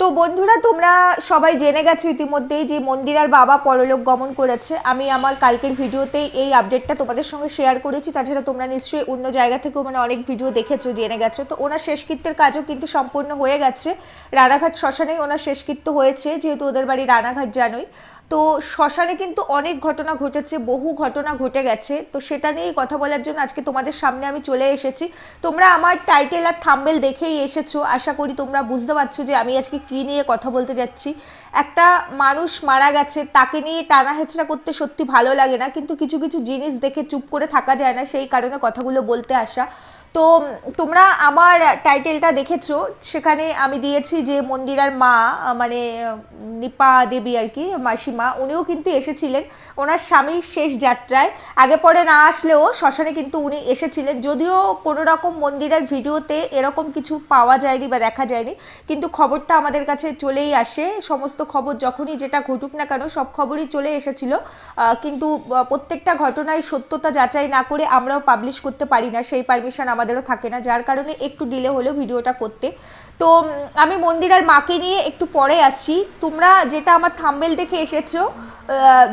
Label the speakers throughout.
Speaker 1: তো বন্ধুরা, তোমরা সবাই জেনে গেছো ইতিমধ্যেই যে মন্দির আর বাবা পরলোক গমন করেছে। আমি আমার কালকের ভিডিওতেই এই আপডেটটা তোমাদের সঙ্গে শেয়ার করেছি। তাছাড়া তোমরা নিশ্চয়ই অন্য জায়গা থেকেও মানে অনেক ভিডিও দেখেছ, জেনে গেছো। তো ওনার শেষকৃত্যের কাজও কিন্তু সম্পূর্ণ হয়ে গেছে। রানাঘাট শ্মশানেই ওনার শেষকৃত্য হয়েছে, যেহেতু ওদের বাড়ি রানাঘাট জানোই। তো শ্মশানে কিন্তু অনেক ঘটনা ঘটেছে, বহু ঘটনা ঘটে গেছে। তো সেটা নিয়েই কথা বলার জন্য আজকে তোমাদের সামনে আমি চলে এসেছি। তোমরা আমার টাইটেল আর থাম্বেল দেখেই এসেছ। আশা করি তোমরা বুঝতে পারছ যে আমি আজকে কি নিয়ে কথা বলতে যাচ্ছি। একটা মানুষ মারা গেছে, তাকে নিয়ে টানা হেচড়া করতে সত্যি ভালো লাগে না, কিন্তু কিছু কিছু জিনিস দেখে চুপ করে থাকা যায় না, সেই কারণে কথাগুলো বলতে আসা। তো, তোমরা আমার টাইটেলটা দেখেছ, সেখানে আমি দিয়েছি যে মন্দিরার মা মানে নিপা দেবী আর কি, মাসিমা, উনিও কিন্তু এসেছিলেন। ওনার স্বামীর শেষ যাত্রায়। আগে পরে না আসলেও শ্মশানে কিন্তু উনি এসেছিলেন। যদিও কোনো রকম মন্দিরের ভিডিওতে এরকম কিছু পাওয়া যায়নি বা দেখা যায়নি, কিন্তু খবরটা আমাদের কাছে চলেই আসে। সমস্ত খবর যখনই যেটা ঘটুক না কেন সব খবরই চলে এসেছিল। কিন্তু প্রত্যেকটা ঘটনায় সত্যতা যাচাই না করে আমরাও পাবলিশ করতে পারি না, সেই পারমিশন আমাদেরও থাকে না। যার কারণে একটু ডিলে হলো ভিডিওটা করতে। তো আমি মন্দিরার মাকে নিয়ে একটু পরে আসছি। তোমরা যেটা আমার থাম্বেল দেখে এসেছ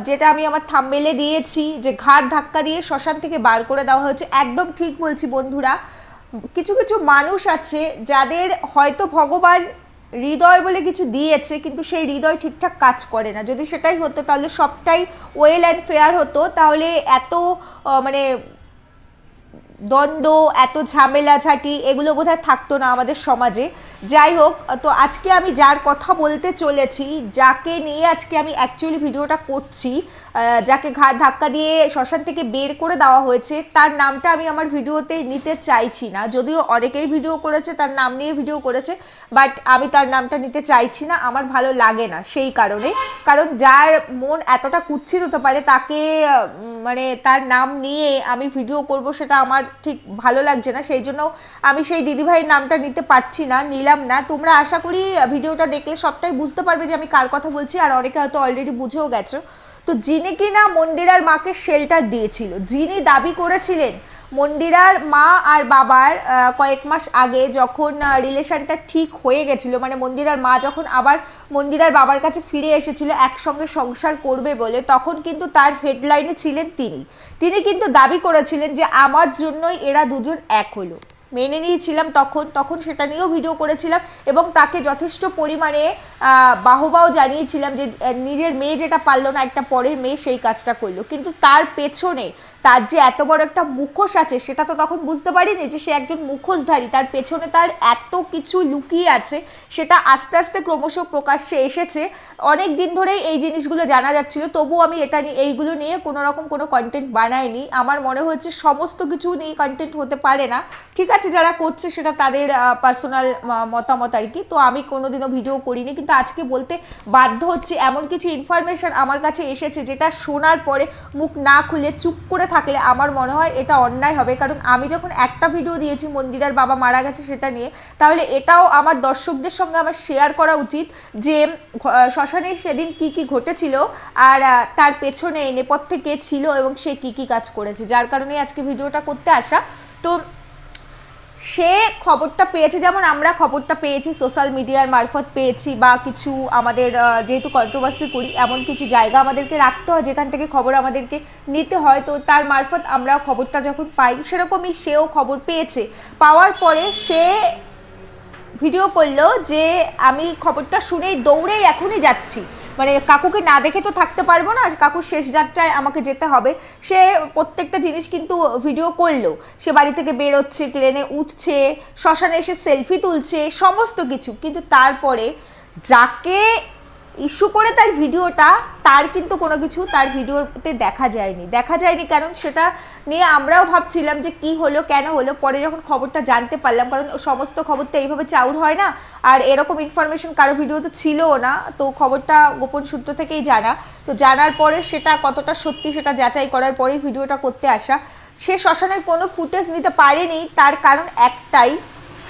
Speaker 1: যেটা আমি আমার থাম্বেলে দিয়েছি, যে ঘাট ধাক্কা দিয়ে শ্মশান থেকে বার করে দেওয়া হয়েছে, একদম ঠিক বলছি বন্ধুরা। কিছু কিছু মানুষ আছে যাদের হয়তো ভগবান হৃদয় বলে কিছু দিয়েছে, কিন্তু সেই হৃদয় ঠিকঠাক কাজ করে না। যদি সেটাই হতো, তাহলে সবটাই ওয়েল অ্যান্ড ফেয়ার হতো। তাহলে এত মানে দ্বন্দ্ব, এত ঝামেলা ঝাঁটি, এগুলো বোধহয় থাকতো না আমাদের সমাজে। যাই হোক, তো আজকে আমি যার কথা বলতে চলেছি, যাকে নিয়ে আজকে আমি অ্যাকচুয়ালি ভিডিওটা করছি যাকে ঘা, ধাক্কা দিয়ে শ্মশান থেকে বের করে দেওয়া হয়েছে, তার নামটা আমি আমার ভিডিওতে নিতে চাইছি না। যদিও অনেকেই ভিডিও করেছে, তার নাম নিয়ে ভিডিও করেছে বাট আমি তার নামটা নিতে চাইছি না, আমার ভালো লাগে না সেই কারণে। কারণ যার মন এতটা কুচ্ছিত হতে পারে, তাকে মানে তার নাম নিয়ে আমি ভিডিও করব, সেটা আমার ঠিক ভালো লাগছে না, সেই জন্য আমি সেই দিদিভাইয়ের নামটা নিতে পারছি না, নিলাম না। তোমরা আশা করি ভিডিওটা দেখলে সবটাই বুঝতে পারবে যে আমি কার কথা বলছি, আর অনেকে হয়তো অলরেডি বুঝেও গেছো। তো যিনি কিনা মন্দিরার মাকে শেল্টার দিয়েছিল, যিনি দাবি করেছিলেন মন্দিরার মা আর বাবার কয়েক মাস আগে যখন রিলেশনটা ঠিক হয়ে গেছিল মানে মন্দিরার মা যখন আবার মন্দিরার বাবার কাছে ফিরে এসেছিল, একসঙ্গে সংসার করবে বলে, তখন কিন্তু তার হেডলাইনে ছিলেন তিনি। তিনি কিন্তু দাবি করেছিলেন যে, আমার জন্যই এরা দুজন এক হলো। মেনে নিয়েছিলাম তখন তখন সেটা নিয়েও ভিডিও করেছিলাম এবং তাকে যথেষ্ট পরিমাণে বাহবাও জানিয়েছিলাম যে নিজের মেয়ে যেটা পারল না, একটা পরের মেয়ে সেই কাজটা করল। কিন্তু তার পেছনে তার যে এত বড় একটা মুখোশ আছে, সেটা তো তখন বুঝতে পারিনি যে সে একজন মুখোশধারী। তার পেছনে তার এত কিছু লুকিয়ে আছে, সেটা আস্তে আস্তে ক্রমশ প্রকাশ্যে এসেছে। অনেক দিন ধরেই এই জিনিসগুলো জানা যাচ্ছিল, তবুও আমি এটা নিয়ে এইগুলো নিয়ে কোনো রকম কোনো কন্টেন্ট বানাইনি। আমার মনে হচ্ছে সমস্ত কিছু নিয়ে কন্টেন্ট হতে পারে না। ঠিক আছে, যারা করছে সেটা তাদের পার্সোনাল মতামত আর কি। তো আমি কোনোদিনও ভিডিও করিনি, কিন্তু আজকে বলতে বাধ্য হচ্ছে, এমন কিছু ইনফরমেশন আমার কাছে এসেছে, যেটা শোনার পরে মুখ না খুলে চুপ করে থাকলে আমার মনে হয় এটা অন্যায় হবে। কারণ আমি যখন একটা ভিডিও দিয়েছি, মন্দিরার বাবা মারা গেছে সেটা নিয়ে, তাহলে এটাও আমার দর্শকদের সঙ্গে আমার শেয়ার করা উচিত যে শ্মশানে সেদিন কি কি ঘটেছিল আর তার পেছনে নেপথ্যে কে ছিল এবং সে কি কি কাজ করেছে। যার কারণে আজকে ভিডিওটা করতে আসা। তো সে খবরটা পেয়েছে, যেমন আমরা খবরটা পেয়েছি সোশ্যাল মিডিয়ার মারফত পেয়েছি বা কিছু আমাদের যেহেতু কন্ট্রোভার্সি করি, এমন কিছু জায়গা আমাদেরকে রাখতে হয় যেখান থেকে খবর আমাদেরকে নিতে হয়। তো তার মারফত আমরা খবরটা যখন পাই, সেরকমই সেও খবর পেয়েছে। পাওয়ার পরে সে ভিডিও করল যে আমি খবরটা শুনেই দৌড়েই এখনই যাচ্ছি। মানে কাকুকে না দেখে তো থাকতে পারব না কাকুর শেষ যাত্রায় আমাকে যেতে হবে। সে প্রত্যেকটা জিনিস কিন্তু ভিডিও করল। সে বাড়ি থেকে বেরোচ্ছে ট্রেনে উঠছে, শ্মশানে এসে সেলফি তুলছে, সমস্ত কিছু। কিন্তু তারপরে যাকে ইস্যু করে তার ভিডিওটা, তার কিন্তু কোনো কিছু তার ভিডিওতে দেখা যায়নি। দেখা যায়নি কারণ সেটা নিয়ে আমরাও ভাবছিলাম যে কি হলো, কেন হলো, পরে যখন খবরটা জানতে পারলাম, কারণ সমস্ত খবর তো এইভাবে চাউর হয় না, আর এরকম ইনফরমেশন কারও ভিডিওতে ছিলও না, তো খবরটা গোপন সূত্র থেকেই জানা। তো জানার পরে সেটা কতটা সত্যি সেটা যাচাই করার পরেই ভিডিওটা করতে আসা। সে শ্মশানের কোনো ফুটেজ নিতে পারেনি, তার কারণ একটাই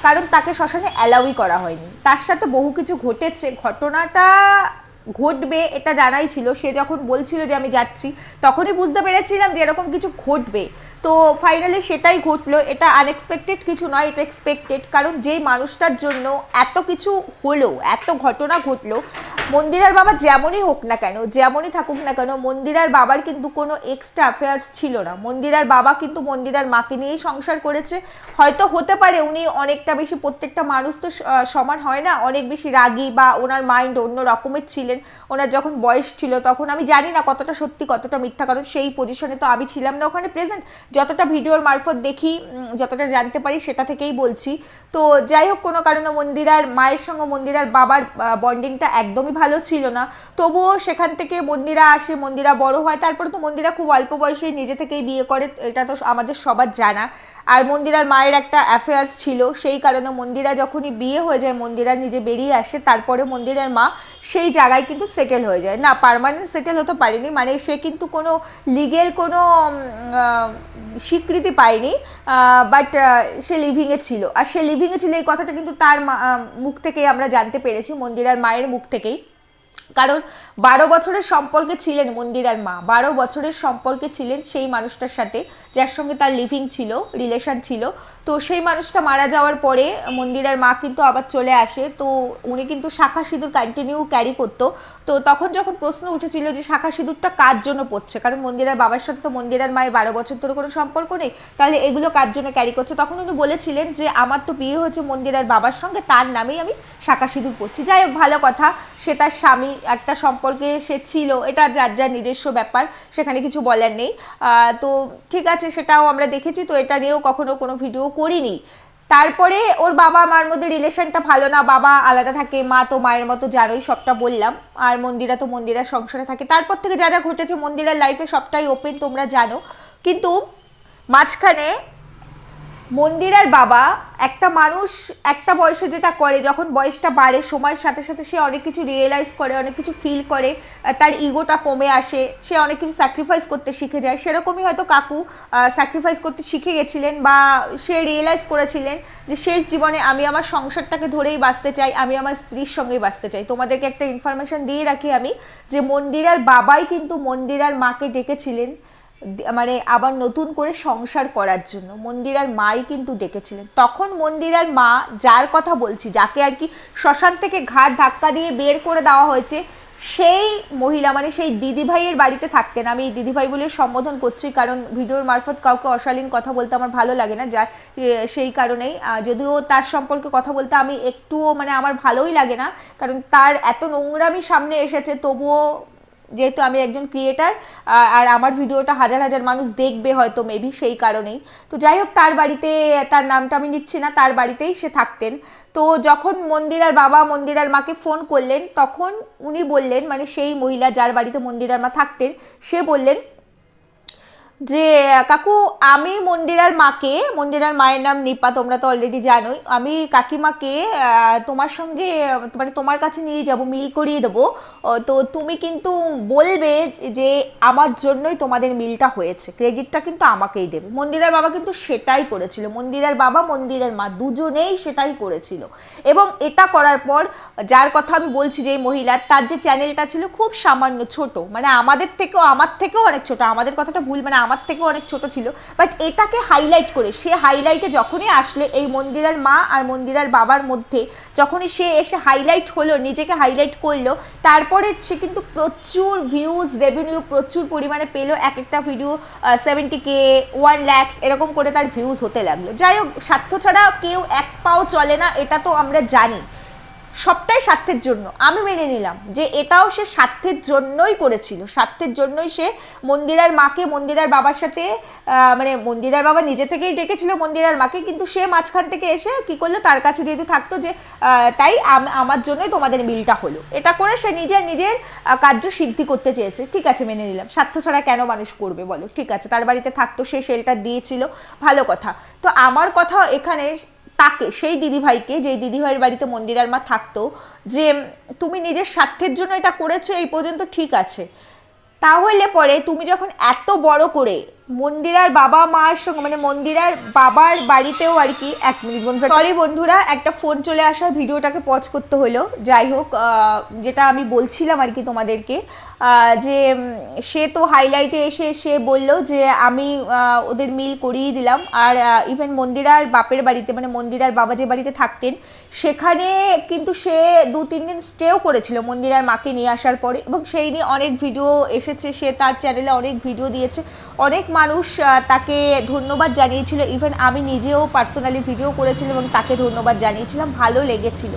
Speaker 1: কারণ তাকে শ্মশানে অ্যালাউই করা হয়নি। তার সাথে বহু কিছু ঘটেছে। ঘটনাটা ঘটবে, এটা জানাই ছিল। সে যখন বলছিল যে আমি যাচ্ছি, তখনই বুঝতে পেরেছিলাম যে এরকম কিছু ঘটবে। তো ফাইনালি সেটাই ঘটলো। এটা আনএক্সপেক্টেড কিছু নয় এটা এক্সপেক্টেড কারণ যেই মানুষটার জন্য এত কিছু হলো, এত ঘটনা ঘটলো, মন্দিরার বাবা যেমনই হোক না কেন, যেমনই থাকুক না কেন, মন্দিরার বাবার কিন্তু কোনো এক্সট্রা অ্যাফেয়ার্স ছিল না। মন্দিরার বাবা কিন্তু মন্দিরার মাকে নিয়েই সংসার করেছে। হয়তো হতে পারে উনি অনেকটা বেশি, প্রত্যেকটা মানুষ তো সমান হয় না। অনেক বেশি রাগী বা ওনার মাইন্ড অন্য রকমের ছিলেন ওনার যখন বয়স ছিল তখন, আমি জানি না কতটা সত্যি, কতটা মিথ্যা কারণ সেই পজিশনে তো আমি ছিলাম না। ওখানে প্রেজেন্ট যতটা ভিডিওর মারফত দেখি যতটা জানতে পারি, সেটা থেকেই বলছি। তো যাই হোক, কোনো কারণে মন্দিরার, মায়ের সঙ্গে মন্দিরার বাবার বন্ডিংটা একদমই ভালো ছিল না। তবুও সেখান থেকে মন্দিরা আসে, মন্দিরা বড় হয়। তারপরে তো মন্দিরা খুব অল্প বয়সে নিজে থেকেই বিয়ে করে, এটা তো আমাদের সবার জানা। আর মন্দিরার মায়ের একটা অ্যাফেয়ার্স ছিল, সেই কারণে মন্দিরা যখনই বিয়ে হয়ে যায়, মন্দিরা নিজে বেরিয়ে আসে, তারপরে মন্দিরের মা সেই জায়গায় কিন্তু সেটেল হয়ে যায়। না পার্মানেন্ট সেটেল হতে পারেনি মানে সে কিন্তু কোনো লিগেল কোনো স্বীকৃতি পায়নি বাট সে লিভিংয়ে ছিল। আর সে লিভিংয়ে ছিল এই কথাটা কিন্তু তার মুখ থেকে আমরা জানতে পেরেছি মন্দিরার মায়ের মুখ থেকেই। কারণ বারো বছরের সম্পর্কে ছিলেন মন্দিরার মা, বারো বছরের সম্পর্কে ছিলেন সেই মানুষটার সাথে যার সঙ্গে তার লিভিং ছিল রিলেশন ছিল। তো সেই মানুষটা মারা যাওয়ার পরে মন্দিরার মা কিন্তু আবার চলে আসে। তো উনি কিন্তু শাখা সিঁদুর কন্টিনিউ ক্যারি করতো। তো তখন যখন প্রশ্ন উঠেছিল যে শাখা সিঁদুরটা কার জন্য পড়ছে? কারণ মন্দিরার বাবার সাথে তো মন্দিরার মায়ের বারো বছর ধরে কোনো সম্পর্ক নেই। তাহলে এগুলো কার জন্য ক্যারি করছে? তখন উনি বলেছিলেন যে, আমার তো বিয়ে হয়েছে মন্দিরার বাবার সঙ্গে, তার নামেই আমি শাখা সিঁদুর পড়ছি। যাই হোক, ভালো কথা, সে তার স্বামী একটা সম্পর্কে সে ছিল, এটা যার যার নিজস্ব ব্যাপার, সেখানে কিছু বলার নেই। তো ঠিক আছে, সেটাও আমরা দেখেছি, তো এটা নিয়েও কখনো কোনো ভিডিও করিনি। তারপরে ওর বাবা মার মধ্যে রিলেশনটা ভালো না, বাবা আলাদা থাকে, মা তো মায়ের মতো জানোই সবটা বললাম। আর মন্দিরা তো মন্দিরার সংসারে থাকে। তারপর থেকে যা যা ঘটেছে মন্দিরার লাইফে সবটাই ওপেন তোমরা জানো। কিন্তু মাঝখানে মন্দিরার বাবা, একটা মানুষ একটা বয়সে যেটা করে, যখন বয়সটা বাড়ে, সময়ের সাথে সাথে সে অনেক কিছু রিয়েলাইজ করে, অনেক কিছু ফিল করে তার ইগোটা কমে আসে, সে অনেক কিছু স্যাক্রিফাইস করতে শিখে যায়। সেরকমই হয়তো কাকু স্যাক্রিফাইস করতে শিখে গেছিলেন বা সে রিয়েলাইজ করেছিলেন যে শেষ জীবনে আমি আমার সংসারটাকে ধরেই বাঁচতে চাই, আমি আমার স্ত্রীর সঙ্গেই বাঁচতে চাই। তোমাদেরকে একটা ইনফরমেশন দিয়ে রাখি আমি যে মন্দিরার বাবাই কিন্তু মন্দিরার মাকে ডেকেছিলেন। মানে আবার নতুন করে সংসার করার জন্য। মন্দিরার মাই কিন্তু ডেকেছিলেন। তখন মন্দিরার মা যার কথা বলছি যাকে আর কি শ্মশান থেকে ঘাট ধাক্কা দিয়ে বের করে দেওয়া হয়েছে সেই মহিলা মানে সেই দিদিভাইয়ের বাড়িতে থাকতেন। আমি এই দিদিভাই বলে সম্বোধন করছি কারণ ভিডিওর মারফত কাউকে অশালীন কথা বলতে আমার ভালো লাগে না যা এ, সেই কারণেই। যদিও তার সম্পর্কে কথা বলতে আমি একটুও মানে আমার ভালোই লাগে না কারণ তার এত নোংরামি সামনে এসেছে তবুও যেহেতু আমি একজন ক্রিয়েটার আর আমার ভিডিওটা হাজার হাজার মানুষ দেখবে হয়তো মেবি সেই কারণেই। তো যাই হোক, তার বাড়িতে, তার নামটা আমি নিচ্ছি না, তার বাড়িতেই সে থাকতেন। তো যখন মন্দিরার বাবা মন্দিরার মাকে ফোন করলেন, তখন উনি বললেন মানে সেই মহিলা যার বাড়িতে মন্দিরার মা থাকতেন, সে বললেন যে, কাকু, আমি মন্দিরার মাকে, মন্দিরার মায়ের নাম নিপা, তোমরা তো অলরেডি জানোই, আমি কাকিমাকে তোমার সঙ্গে মানে তোমার কাছে নিয়ে যাব, মিল করিয়ে দেবো। তো তুমি কিন্তু বলবে যে, আমার জন্যই তোমাদের মিলটা হয়েছে, ক্রেডিটটা কিন্তু আমাকেই দেবে। মন্দিরার বাবা কিন্তু সেটাই করেছিল, মন্দিরার বাবা, মন্দিরের মা, দুজনেই সেটাই করেছিল। এবং এটা করার পর, যার কথা আমি বলছি যে মহিলার তার যে চ্যানেলটা ছিল খুব সামান্য ছোট মানে আমাদের থেকেও, আমার থেকেও অনেক ছোট, আমাদের কথাটা ভুল মানে আমার থেকেও অনেক ছোট ছিল বাট এটাকে হাইলাইট করে, সে হাইলাইটে যখনই আসলে এই মন্দিরের মা আর মন্দিরের বাবার মধ্যে, যখনই সে এসে হাইলাইট হলো, নিজেকে হাইলাইট করল, তারপরে সে কিন্তু প্রচুর ভিউজ রেভিনিউ প্রচুর পরিমাণে পেল, এক একটা video seventy K one lakhs এরকম করে তার ভিউজ হতে লাগল। যাই হোক স্বার্থ ছাড়া কেউ এক পাও চলে না, এটা তো আমরা জানি। সবটাই স্বার্থের জন্য। আমি মেনে নিলাম যে এটাও সে স্বার্থের জন্যই করেছিল। স্বার্থের জন্যই সে মন্দিরার মাকে, মন্দিরার বাবার সাথে মানে মন্দিরার বাবা নিজে থেকেই ডেকেছিল মন্দিরার মাকে, কিন্তু সে মাঝখান থেকে এসে কি করল? তার কাছে যেহেতু থাকতো যে তাই আম- আমার জন্যই তোমাদের মিলটা হলো। এটা করে সে নিজের নিজের কার্য সিদ্ধি করতে চেয়েছে। ঠিক আছে, মেনে নিলাম। স্বার্থ ছাড়া কেন মানুষ করবে বলো? ঠিক আছে, তার বাড়িতে থাকতো, সে শেলটা দিয়েছিল। ভালো কথা। তো আমার কথা এখানে তাকে, সেই দিদিভাইকে যে দিদিভাইয়ের বাড়িতে মন্দিরার মা থাকতো, যে তুমি নিজের স্বার্থের জন্য এটা করেছ, এই পর্যন্ত ঠিক আছে। তাহলে পরে তুমি যখন এত বড় করে মন্দিরার বাবা মার সঙ্গে মানে মন্দিরার বাবার বাড়িতেও আর কি এক মিনিট বন্ধুরা সরি বন্ধুরা, একটা ফোন চলে আসার ভিডিওটাকে পজ করতে হলো। যাই হোক যেটা আমি বলছিলাম আর কি তোমাদেরকে যে সে তো হাইলাইটে এসে সে বলল যে, আমি ওদের মিল করিয়ে দিলাম। আর ইভেন মন্দিরার বাপের বাড়িতে মানে মন্দিরার বাবা যে বাড়িতে থাকতেন, সেখানে কিন্তু সে দু, তিন দিন স্টেও করেছিল মন্দিরার মাকে নিয়ে আসার পরে। এবং সেই নিয়ে অনেক ভিডিও এসেছে, সে তার চ্যানেলে অনেক ভিডিও দিয়েছে, অনেক মানুষ তাকে ধন্যবাদ জানিয়েছিল। ইভেন আমি নিজেও পার্সোনালি ভিডিও করেছিলাম এবং তাকে ধন্যবাদ জানিয়েছিলাম, ভালো লেগেছিল।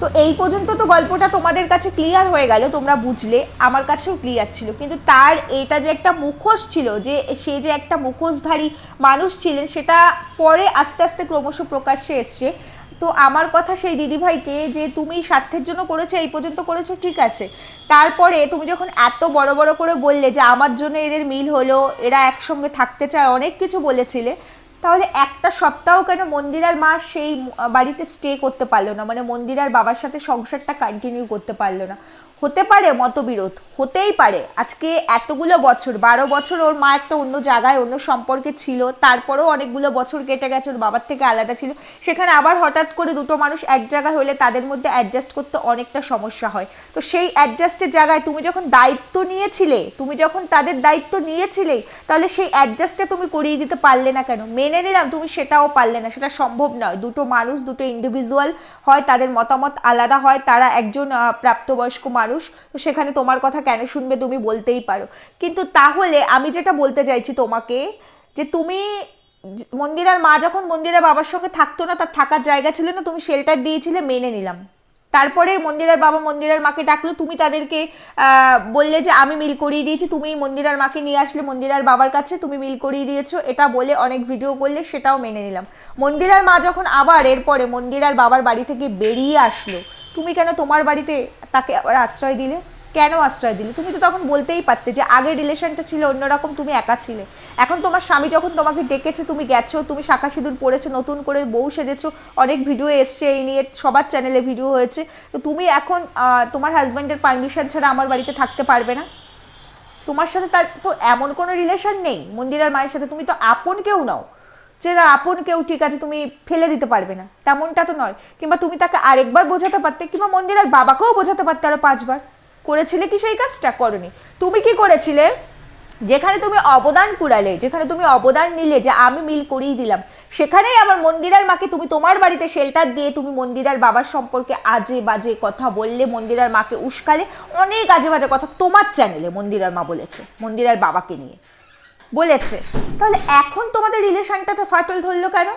Speaker 1: তো এই পর্যন্ত তো গল্পটা তোমাদের কাছে ক্লিয়ার হয়ে গেল, তোমরা বুঝলে, আমার কাছেও ক্লিয়ার ছিল। কিন্তু তার এটা যে একটা মুখোশ ছিল, যে সে যে একটা মুখোশধারী মানুষ ছিলেন, সেটা পরে আস্তে আস্তে ক্রমশ প্রকাশ্যে এসছে। তো আমার কথা সেই দিদিভাইকে যে তুমি স্বার্থের জন্য করেছ, এই পর্যন্ত করেছ, ঠিক আছে। তারপরে তুমি যখন এত বড় বড় করে বললে যে আমার জন্য এদের মিল হলো, এরা একসঙ্গে থাকতে চায়, অনেক কিছু বলেছিলে, তাহলে একটা সপ্তাহ কেন মন্দিরার মা সেই বাড়িতে স্টে করতে পারল না? মানে মন্দিরার বাবার সাথে সংসারটা কন্টিনিউ করতে পারল না। হতে পারে মতবিরোধ, হতেই পারে। আজকে এতগুলো বছর, বারো বছর ওর মা একটা অন্য জায়গায়, অন্য সম্পর্কে ছিল, তারপরেও অনেকগুলো বছর কেটে গেছে, ওর বাবার থেকে আলাদা ছিল। সেখানে আবার হঠাৎ করে দুটো মানুষ এক জায়গায় হলে তাদের মধ্যে অ্যাডজাস্ট করতে অনেকটা সমস্যা হয়। তো সেই অ্যাডজাস্টের জায়গায় তুমি যখন দায়িত্ব নিয়েছিলে, তুমি যখন তাদের দায়িত্ব নিয়েছিলেই তাহলে সেই অ্যাডজাস্টটা তুমি করিয়ে দিতে পারলে না কেন? মেনে নিলাম তুমি সেটাও পারলে না, সেটা সম্ভব নয়। দুটো মানুষ, দুটো ইন্ডিভিজুয়াল হয়, তাদের মতামত আলাদা হয়, তারা একজন প্রাপ্তবয়স্ক মানুষ তো সেখানে তোমার কথা কেন শুনবে তুমি বলতেই পারো। কিন্তু তাহলে আমি যেটা বলতে চাইছি তোমাকে, যে তুমি মন্দিরার মা যখন মন্দিরের বাবার সঙ্গে থাকতো না, তার থাকার জায়গা ছিল না, তুমি শেল্টার দিয়েছিলে, মেনে নিলাম। তারপরে মন্দিরের বাবা মন্দিরের মাকে ডাকলো, তুমি তাদেরকে বললে যে আমি মিল করিয়ে দিয়েছি, তুমি মন্দিরার মাকে নিয়ে আসলে মন্দিরার বাবার কাছে তুমি মিল করিয়ে দিয়েছ, এটা বলে অনেক ভিডিও করলে সেটাও মেনে নিলাম। মন্দিরার মা যখন আবার এরপরে মন্দিরার বাবার বাড়ি থেকে বেরিয়ে আসলো তুমি কেন তোমার বাড়িতে তাকে আবার আশ্রয় দিলে? কেন আশ্রয় দিলে? তুমি তো তখন বলতেই পারতে যে আগে রিলেশনটা ছিল, অন্যরকম তুমি একা ছিলে। এখন তোমার স্বামী যখন তোমাকে ডেকেছে, তুমি গেছো, তুমি শাখা সিঁদুর পড়েছো, নতুন করে বউ সেজেছো, অনেক ভিডিও এসছে, এই নিয়ে সবার চ্যানেলে ভিডিও হয়েছে। তো তুমি এখন তোমার হাজব্যান্ডের পারমিশন ছাড়া আমার বাড়িতে থাকতে পারবে না? তোমার সাথে তার তো এমন কোনো রিলেশন নেই, মন্দিরার মায়ের সাথে। তুমি তো আপন কেউ নাও। যে আপন কেউ ঠিক আছে, তুমি ফেলে দিতে পারবে না। তেমনটা তো নয়। কিংবা তুমি তাকে আরেকবার বোঝাতে পারতে, কিংবা মন্দিরার বাবাকেও বোঝাতে পারতে আরও পাঁচবার। করেছিলে কি সেই কাজটা? করনি। তুমি কি করেছিলে? যেখানে তুমি অবদান কুড়ালে, যেখানে তুমি অবদান নিলে, যে আমি মিল করিয়ে দিলাম, সেখানেই আমার মন্দিরার মাকে তুমি তোমার বাড়িতে শেল্টার দিয়ে তুমি মন্দিরার বাবার সম্পর্কে আজে বাজে কথা বললে, মন্দিরার মাকে উস্কালে, অনেক আজে বাজে কথা তোমার চ্যানেলে মন্দিরার মা বলেছে, মন্দিরার বাবাকে নিয়ে। বলেছে। তাহলে এখন তোমাদের রিলেশনটাতে ফাটল ধরলো কেন?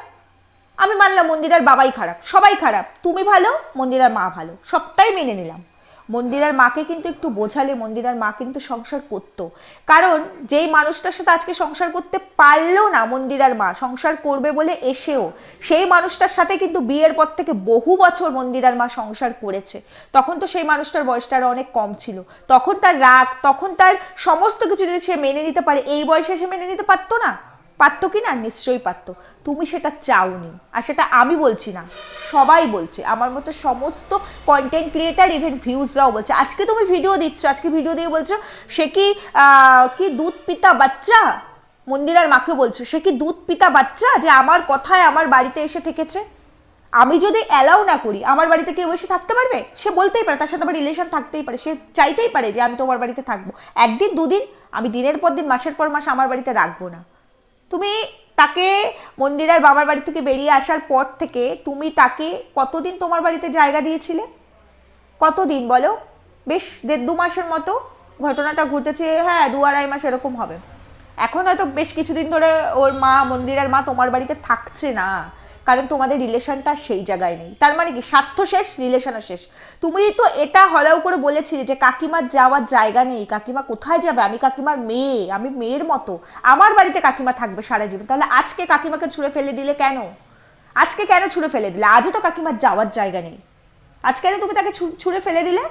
Speaker 1: আমি মানলাম মন্দিরার বাবাই খারাপ, সবাই খারাপ। তুমি ভালো, মন্দিরার মা ভালো, সবটাই মেনে নিলাম। মন্দিরার মাকে কিন্তু একটু বোঝালে মন্দিরার মা কিন্তু সংসার করতো। কারণ যেই মানুষটার সাথে আজকে সংসার করতে পারল না মন্দিরার মা, সংসার করবে বলে এসেও, সেই মানুষটার সাথে কিন্তু বিয়ের পর থেকে বহু বছর মন্দিরার মা সংসার করেছে। তখন তো সেই মানুষটার বয়সটা আরও অনেক কম ছিল। তখন তার রাগ, তখন তার সমস্ত কিছু যদি সে মেনে নিতে পারে, এই বয়সে সে মেনে নিতে পারতো না। পারতো কি না? নিশ্চয়ই পারতো তুমি সেটা চাওনি। আর সেটা আমি বলছি না। সবাই বলছে। আমার মতো সমস্ত কন্টেন্ট ক্রিয়েটার ইভেন ভিউজরাও বলছে। আজকে তুমি ভিডিও দিচ্ছ। আজকে ভিডিও দিয়ে বলছো, সে কি কি দুধ পিতা বাচ্চা? মন্দিরার মাকে বলছো, সে কি দুধ পিতা বাচ্চা যে আমার কথায় আমার বাড়িতে এসে থেকেছে? আমি যদি অ্যালাউ না করি, আমার বাড়িতে কেউ এসে থাকতে পারবে? সে বলতেই পারে, তার সাথে আমার রিলেশন থাকতেই পারে। সে চাইতেই পারে যে আমি তোমার বাড়িতে থাকব। একদিন, দুদিন, আমি দিনের পর দিন, মাসের পর মাস আমার বাড়িতে রাখব না। তুমি তাকে মন্দিরার বাবার বাড়ি থেকে বেরিয়ে আসার পর থেকে তুমি তাকে কতদিন তোমার বাড়িতে জায়গা দিয়েছিলে? কতদিন বলো? বেশ দেড় দু মাসের মতো ঘটনাটা ঘটেছে হ্যাঁ দু আড়াই মাস এরকম হবে। এখন হয়তো বেশ কিছুদিন ধরে ওর মা মন্দিরের মা তোমার বাড়িতে থাকছে না। কারণ তোমাদের রিলেশনটা সেই জায়গায় নেই। তার মানে কি? স্বার্থ শেষ রিলেশনও শেষ। তুমি তো এটা হলাও করে বলেছিলে যে কাকিমার যাওয়ার জায়গা নেই। কাকিমা কোথায় যাবে? আমি কাকিমার মেয়ে, আমি মেয়ের মতো। আমার বাড়িতে কাকিমা থাকবে সারা জীবন। তাহলে আজকে কাকিমাকে ছুঁড়ে ফেলে দিলে কেন? আজকে কেন ছুঁড়ে ফেলে দিলে? আজও তো কাকিমার যাওয়ার জায়গা নেই। আজকে কেন তুমি তাকে ছুঁড়ে ফেলে দিলে?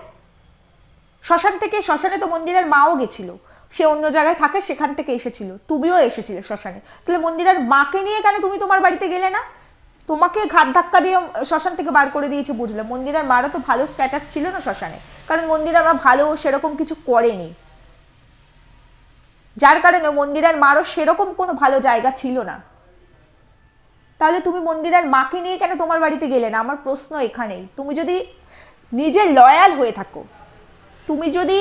Speaker 1: শ্মশান থেকে, শ্মশানে তো মন্দিরের মাও গেছিল। সে অন্য জায়গায় থাকে, সেখান থেকে এসেছিল। তুমিও এসেছিলে শ্মশানে। তাহলে মন্দিরের মাকে নিয়ে কেন তুমি তোমার বাড়িতে গেলে না? তোমাকে ঘাত ধাক্কা দিয়ে শ্মশান থেকে বার করে দিয়েছে, বুঝলে? মন্দিরের মারও তো ভালো স্ট্যাটাস ছিল না শ্মশানে। কারণ মন্দির আমরা ভালো সেরকম কিছু করেনি। যার কারণে মন্দিরের মারও সেরকম কোনো ভালো জায়গা ছিল না। তাহলে তুমি মন্দিরের মাকে নিয়ে কেন তোমার বাড়িতে গেলে না? আমার প্রশ্ন এখানেই। তুমি যদি নিজে লয়াল হয়ে থাকো, তুমি যদি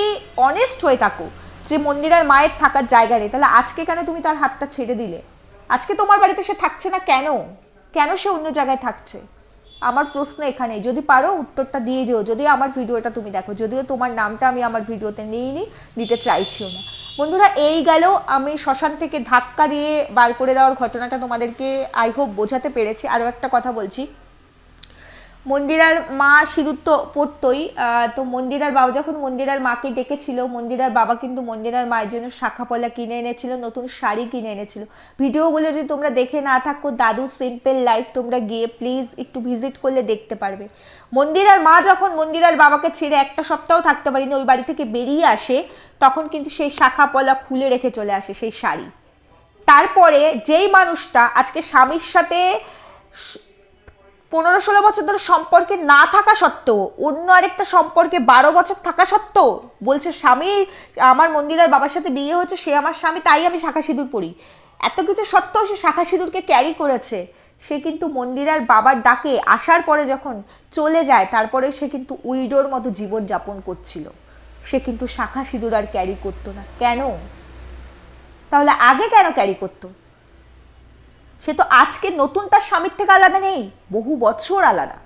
Speaker 1: অনেস্ট হয়ে থাকো যে মন্দিরের মায়ের থাকার জায়গা নেই, তাহলে আজকে কেন তুমি তার হাতটা ছেড়ে দিলে? আজকে তোমার বাড়িতে সে থাকছে না কেন? কেন সে অন্য জায়গায় থাকছে? আমার প্রশ্ন এখানে। যদি পারো, উত্তরটা দিয়ে যেও। যদি আমার ভিডিওটা তুমি দেখো। যদিও তোমার নামটা আমি আমার ভিডিওতে নিইনি নিতে চাইছিও না। বন্ধুরা, এই গেল আমি শ্মশান থেকে ধাক্কা দিয়ে বার করে দেওয়ার ঘটনাটা তোমাদেরকে আই হোপ বোঝাতে পেরেছি। আরও একটা কথা বলছি। মন্দিরার মা সিঁদুর তো পড়তই তো মন্দিরার বাবা যখন মন্দিরার মাকে ডেকেছিল, মন্দিরার বাবা কিন্তু মন্দিরার মায়ের জন্য শাখা পলা কিনে এনেছিল, নতুন শাড়ি কিনে এনেছিল। ভিডিওগুলো যদি তোমরা দেখে না থাকো, দাদু সিম্পল লাইফ তোমরা গিয়ে প্লিজ একটু ভিজিট করলে দেখতে পারবে। মন্দিরার মা যখন মন্দিরার বাবাকে ছেড়ে একটা সপ্তাহ থাকতে পারিনি, ওই বাড়ি থেকে বেরিয়ে আসে, তখন কিন্তু সেই শাখা পলা খুলে রেখে চলে আসে সেই শাড়ি। তারপরে যেই মানুষটা আজকে স্বামীর সাথে পনেরো ষোলো বছর ধরে সম্পর্কে না থাকা সত্ত্বেও, অন্য আরেকটা সম্পর্কে বারো বছর থাকা সত্ত্বেও বলছে স্বামী, আমার মন্দিরের বাবার সাথে বিয়ে হচ্ছে সে আমার স্বামী, তাই আমি শাখা সিঁদুর পড়ি এত কিছু সত্ত্বেও সে শাখা সিঁদুরকে ক্যারি করেছে। সে কিন্তু মন্দিরার বাবার ডাকে আসার পরে যখন চলে যায়, তারপরে সে কিন্তু উইডোর মতো জীবন যাপন করছিল। সে কিন্তু শাখা সিঁদুর আর ক্যারি করতো না। কেন? তাহলে আগে কেন ক্যারি করতো? সে তো আজকে নতুন তার স্বামীর থেকে আলাদা নেই, বহু বছর আলাদা।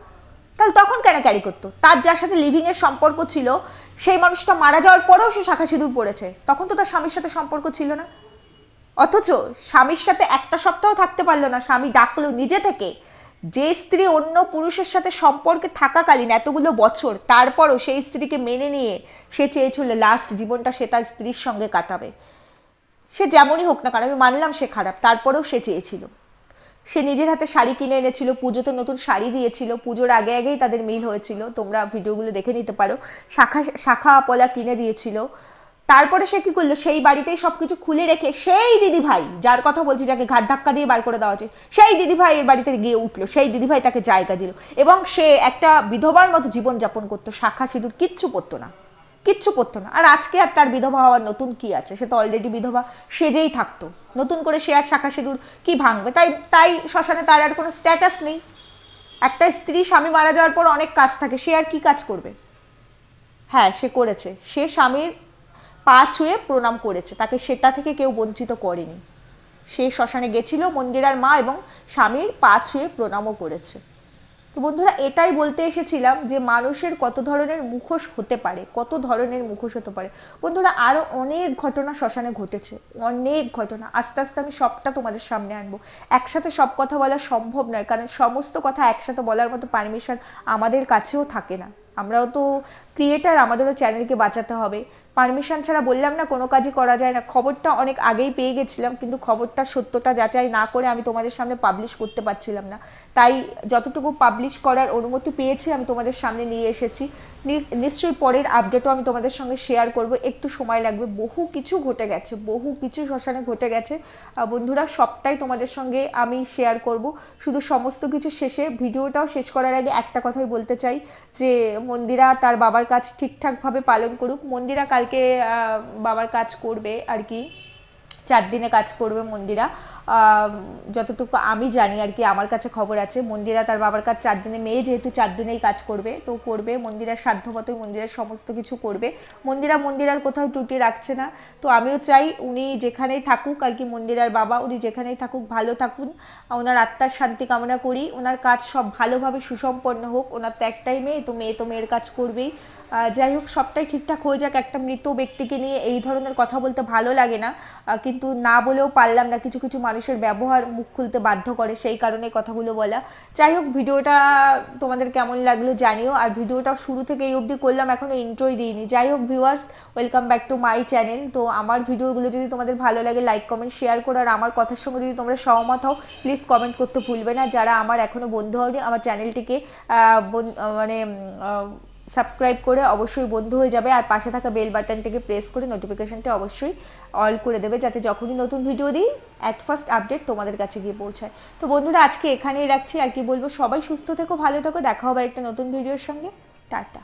Speaker 1: তাহলে তখন কেন ক্যারি করতো? তার যার সাথে লিভিং এর সম্পর্ক ছিল, সেই মানুষটা মারা যাওয়ার পরেও সে শাখা সিঁদুর পড়েছে। তখন তো তার স্বামীর সাথে সম্পর্ক ছিল না। অথচ স্বামীর সাথে একটা সপ্তাহ থাকতে পারল না, স্বামী ডাকলো নিজে থেকে যে স্ত্রী অন্য পুরুষের সাথে সম্পর্কে থাকাকালীন এতগুলো বছর, তারপরও সেই স্ত্রীকে মেনে নিয়ে সে চেয়েছিল লাস্ট জীবনটা সে তার স্ত্রীর সঙ্গে কাটাবে। সে যেমনই হোক না কারণ আমি মানলাম সে খারাপ, তারপরেও সে চেয়েছিল। সে নিজের হাতে শাড়ি কিনে এনেছিল, পুজোতে নতুন শাড়ি দিয়েছিল, পুজোর আগে আগেই তাদের মিল হয়েছিল, তোমরা ভিডিওগুলো দেখে নিতে পারো। শাখা শাখা পলা কিনে দিয়েছিল। তারপরে সে কি করল? সেই বাড়িতেই সবকিছু খুলে রেখে সেই দিদি ভাই যার কথা বলছি, যাকে ঘাট ধাক্কা দিয়ে বার করে দেওয়া হচ্ছে সেই দিদি ভাই এর বাড়িতে গিয়ে উঠল। সেই দিদি ভাই তাকে জায়গা দিল এবং সে একটা বিধবার মতো জীবন যাপন করতো। শাখা সিঁদুর কিচ্ছু পরতো না। কিচ্ছু করতো না। আর আজকে আর তার বিধবা হওয়ার নতুন কি আছে? সে তো অলরেডি বিধবা, সেজেই থাকতো। নতুন করে সে আর শাখা সিঁদুর কি ভাঙবে? তাই তাই শ্মশানে তার আর কোনো স্ট্যাটাস নেই। একটা স্ত্রী স্বামী মারা যাওয়ার পর অনেক কাজ থাকে। সে আর কি কাজ করবে? হ্যাঁ সে করেছে। সে স্বামীর পা ছুঁয়ে প্রণাম করেছে। তাকে সেটা থেকে কেউ বঞ্চিত করেনি। সে শ্মশানে গেছিল, মন্দিরার মা এবং স্বামীর পা ছুঁয়ে প্রণামও করেছে। তো বন্ধুরা, এটাই বলতে এসেছিলাম যে মানুষের কত ধরনের মুখোশ হতে পারে, কত ধরনের মুখোশ হতে পারে। বন্ধুরা আরও অনেক ঘটনা শ্মশানে ঘটেছে, অনেক ঘটনা। আস্তে আস্তে আমি সবটা তোমাদের সামনে আনব। একসাথে সব কথা বলা সম্ভব নয়, কারণ সমস্ত কথা একসাথে বলার মতো পারমিশন আমাদের কাছেও থাকে না। আমরাও তো ক্রিয়েটার আমাদেরও চ্যানেলকে বাঁচাতে হবে। পারমিশন ছাড়া বললাম না, কোনো কাজই করা যায় না। খবরটা অনেক আগেই পেয়ে গেছিলাম, কিন্তু খবরটা, সত্যটা যাচাই না করে আমি তোমাদের সামনে পাবলিশ করতে পারছিলাম না। তাই যতটুকু পাবলিশ করার অনুমতি পেয়েছি, আমি তোমাদের সামনে নিয়ে এসেছি। নিশ্চয়ই পরের আপডেটও আমি তোমাদের সঙ্গে শেয়ার করব। একটু সময় লাগবে। বহু কিছু ঘটে গেছে, বহু কিছু শ্মশানে ঘটে গেছে। বন্ধুরা, সবটাই তোমাদের সঙ্গে আমি শেয়ার করব। শুধু সমস্ত কিছু শেষে, ভিডিওটাও শেষ করার আগে একটা কথাই বলতে চাই, যে মন্দিরা তার বাবার কাজ ঠিকঠাকভাবে পালন করুক। মন্দিরা কালকে বাবার কাজ করবে আর কি। চার দিনে কাজ করবে মন্দিরা। যতটুকু আমি জানি আর কি, আমার কাছে খবর আছে, মন্দিরা তার বাবার কাজ চার দিনে, মেয়ে যেহেতু চার দিনেই কাজ করবে, তো করবে, মন্দিরার সাধ্য মতোই মন্দিরের সমস্ত কিছু করবে। মন্দিরা মন্দিরার কোথাও ত্রুটি রাখছে না। তো আমিও চাই উনি যেখানেই থাকুক আর কি, মন্দিরার বাবা, উনি যেখানেই থাকুক, ভালো থাকুন। ওনার আত্মার শান্তি কামনা করি। ওনার কাজ সব ভালোভাবে সুসম্পন্ন হোক। ওনার তো একটাই মেয়ে, তো মেয়ে তো মেয়ের কাজ করবেই। যাই হোক, সবটাই ঠিকঠাক হয়ে যাক। একটা মৃত ব্যক্তিকে নিয়ে এই ধরনের কথা বলতে ভালো লাগে না। কিন্তু না বলেও পারলাম না কিছু কিছু মানুষের ব্যবহার মুখ খুলতে বাধ্য করে সেই কারণে কথাগুলো বলা। যাই হোক, ভিডিওটা তোমাদের কেমন লাগল জানিও। আর ভিডিওটা শুরু থেকে এই অবধি করলাম, এখনও ইন্ট্রোই দিইনি। যাই হোক viewers welcome back to my channel তো আমার ভিডিওগুলো যদি তোমাদের ভালো লাগে লাইক কমেন্ট শেয়ার করো। আর আমার কথার সঙ্গে যদি তোমরা সহমত হও প্লিজ কমেন্ট করতে ভুলবে না। যারা আমার এখনও বন্ধু হয়নি, আমার চ্যানেলটিকে মানে সাবস্ক্রাইব করে অবশ্যই বন্ধু হয়ে যাবে। আর পাশে থাকা বেল বাটনটাকে প্রেস করে নোটিফিকেশানটা অবশ্যই অল করে দেবে, যাতে যখনই নতুন ভিডিও দিই অ্যাট ফার্স্ট আপডেট তোমাদের কাছে গিয়ে পৌঁছায়। তো বন্ধুরা, আজকে এখানেই রাখছি। আর কি বলব, সবাই সুস্থ থেকো, ভালো থেকো। দেখা হবে একটা নতুন ভিডিওর সঙ্গে। টাটা।